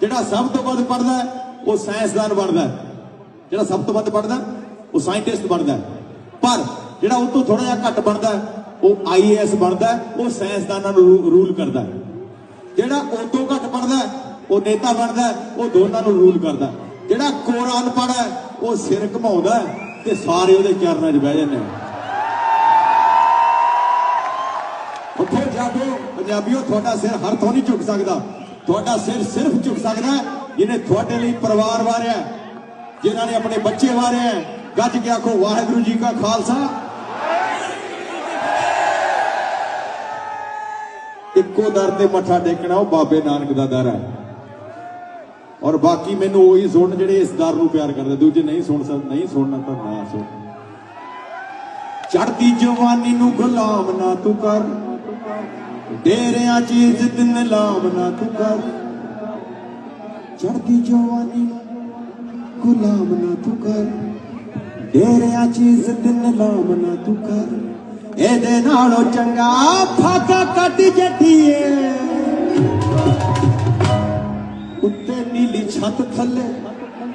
ਜਿਹੜਾ ਸਭ ਤੋਂ ਵੱਧ ਪੜਦਾ ਉਹ ਸਾਇੰਸਦਾਨ ਬਣਦਾ ਜਿਹੜਾ ਸਭ ਤੋਂ ਵੱਧ ਪੜਦਾ ਉਹ ਸਾਇੰਟਿਸਟ ਬਣਦਾ ਪਰ ਜਿਹੜਾ ਉਹ ਤੋਂ ਥੋੜਾ ਜਿਹਾ ਘੱਟ ਬਣਦਾ ਹੈ, ਉਹ ਆਈਏਐਸ ਬਣਦਾ ਉਹ ਸਾਇੰਸਦਾਨਾਂ ਨੂੰ ਰੂਲ ਕਰਦਾ ਜਿਹੜਾ ਉਹ ਤੋਂ ਘੱਟ ਪੜਦਾ ਉਹ ਨੇਤਾ ਬਣਦਾ ਉਹ ਦੋਨਾਂ ਨੂੰ ਰੂਲ ਕਰਦਾ ਜਿਹੜਾ ਕੋਰਾ ਅਨਪੜ੍ਹ ਹੈ ਉਹ ਸਿਰ ਘਮਾਉਂਦਾ ਤੇ ਸਾਰੇ ਉਹਦੇ ਚਰਨਾਂ 'ਚ ਬਹਿ ਜਾਂਦੇ ਨੇ। ਉੱਥੇ ਜਾਗੋ ਪੰਜਾਬੀਓ ਤੁਹਾਡਾ ਸਿਰ ਹਰ ਤੋਂ ਨਹੀਂ ਝੁਕ ਸਕਦਾ। ਤੁਹਾਡਾ ਸਿਰ ਸਿਰਫ ਝੁਕ ਸਕਦਾ ਜਿਹਨੇ ਤੁਹਾਡੇ ਲਈ ਪਰਿਵਾਰ ਵਾਰਿਆ ਜਿਨ੍ਹਾਂ ਨੇ ਆਪਣੇ ਬੱਚੇ ਵਾਰਿਆ ਗੱਜ ਕੇ ਆਖੋ, ਵਾਹਿਗੁਰੂ ਜੀ ਕਾ ਖਾਲਸਾ। ਇੱਕੋ ਦਰ ਤੇ ਮੱਥਾ ਟੇਕਣਾ, ਉਹ ਬਾਬੇ ਨਾਨਕ ਦਾ ਦਰ ਹੈ। ਔਰ ਬਾਕੀ ਮੈਨੂੰ ਉਹੀ ਸੁਣ ਜਿਹੜੇ ਇਸ ਦਰ ਨੂੰ ਪਿਆਰ ਕਰਦੇ, ਦੂਜੇ ਨਹੀਂ ਸੁਣ ਸਕ, ਨਹੀਂ ਸੁਣਨਾ ਤਾਂ ਨਾ ਸੁਣ। ਚੜਦੀ ਜਵਾਨੀ ਨੂੰ ਗੁਲਾਮ ਨਾ ਤੂੰ ਕਰ। ਡੇਰਿਆਂ ਚ ਇੱਜ਼ਤ ਨਿਲਾਮ ਨਾ ਤੂੰ ਕਰ ਚੜਦੀ ਜਵਾਨੀ ਗੁਲਾਮ ਨਾ ਤੂੰ ਕਰ ਡੇਰਿਆਂ ਚ ਇੱਜ਼ਤ ਨਿਲਾਮ ਨਾ ਤੂੰ ਕਰ ਇਹਦੇ ਨਾਲੋਂ ਚੰਗਾ ਫਾਕਾ ਕੱਢ ਜੱਟੀਏ। ਉੱਤੇ ਨੀਲੀ ਛੱਤ ਥੱਲੇ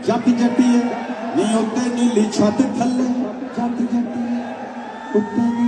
ਜੱਟ ਜੱਟੀਏ। ਨੀ ਉੱਤੇ ਨੀਲੀ ਛੱਤ ਥੱਲੇ ਜੱਟ ਜੱਟੀਏ। ਉੱਤੇ